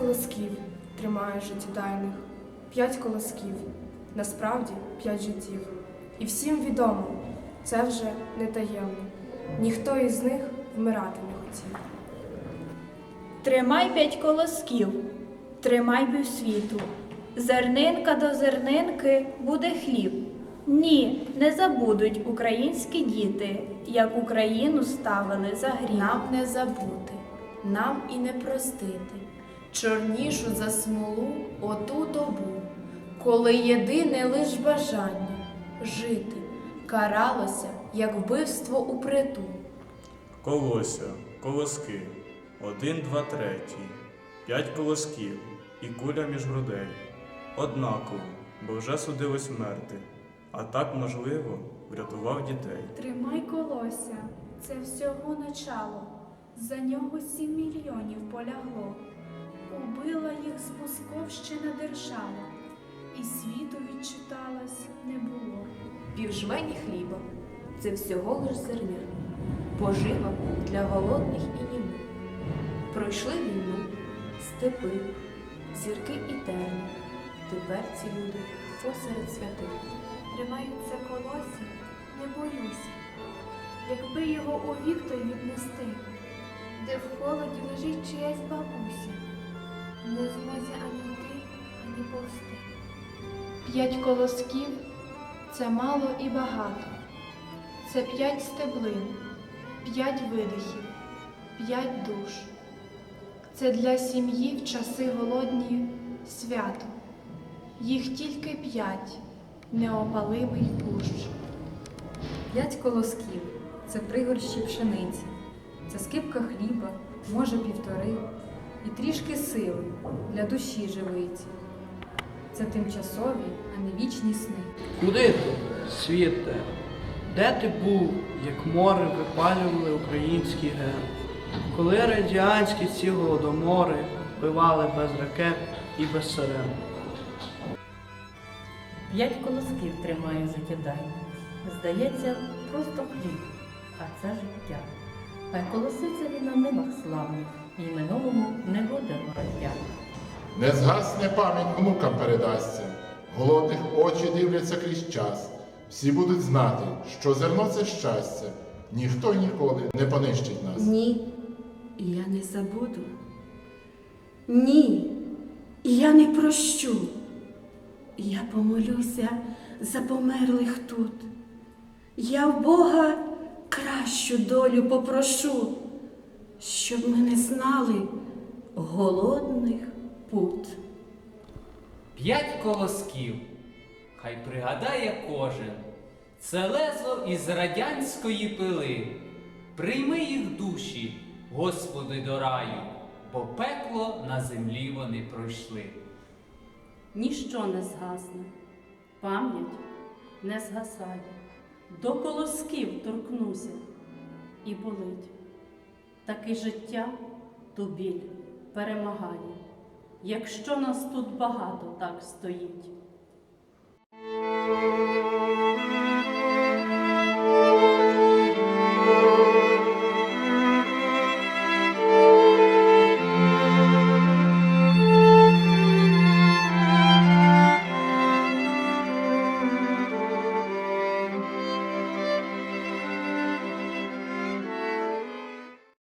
колосків тримає життєдайних, п'ять колосків, насправді п'ять життів. І всім відомо, це вже не таємно. Ніхто із них вмирати не хотів. Тримай п'ять колосків, тримай півсвіту. Зернинка до зернинки буде хліб. Ні, не забудуть українські діти, як Україну ставили за гріх. Нам не забути, нам і не простити чорнішу за смолу оту добу, коли єдине лиш бажання жити каралося, як вбивство у притул. Колося, колоски, один, два, третій, п'ять колосків і куля між грудей. Однаково, бо вже судилось мерти, а так, можливо, врятував дітей. Тримай колося, це всього начало. За нього сім мільйонів полягло. Убила їх з Московщина держава, і світу відчиталась не було. Півжмені хліба це всього лиш зерня, пожива для голодних і німих. Пройшли війну, степи, зірки і терни. Тепер ці люди посеред святих. Тримаються колосі, не боюся. Якби його у вік той віднести, де в холоді лежить чиясь бабуся, не змозі ані йти, ані повсти. П'ять колосків це мало і багато. Це п'ять стеблин, п'ять видихів, п'ять душ. Це для сім'ї в часи голодні свято. Їх тільки п'ять, неопалимий кущ. П'ять колосків це пригорщі пшениці, це скипка хліба, може півтори, і трішки сили для душі живиці. Це тимчасові, а не вічні сни. Куди ти, світе? Де ти був, як море випалювали український ген? Коли радянські ці голодомори вбивали без ракет і без сирен? П'ять колосків тримає життєдайне. Здається, просто хліб, а це життя. Хай колоситься він на небах славних, і минулому не буде вороття. Не згасне пам'ять внукам передасться, голодних очі дивляться крізь час. Всі будуть знати, що зерно це щастя, ніхто ніколи не понищить нас. Ні, я не забуду. Ні, я не прощу. Я помолюся за померлих тут. Я в Бога кращу долю попрошу, щоб ми не знали голодних пут. П'ять колосків, хай пригадає кожен, це лезо із радянської пили. Прийми їх душі, Господи, до раю, бо пекло на землі вони пройшли. Ніщо не згасне, пам'ять не згасає, до колосків торкнуся і болить. таке життя то біль перемагає, якщо нас тут багато так стоїть.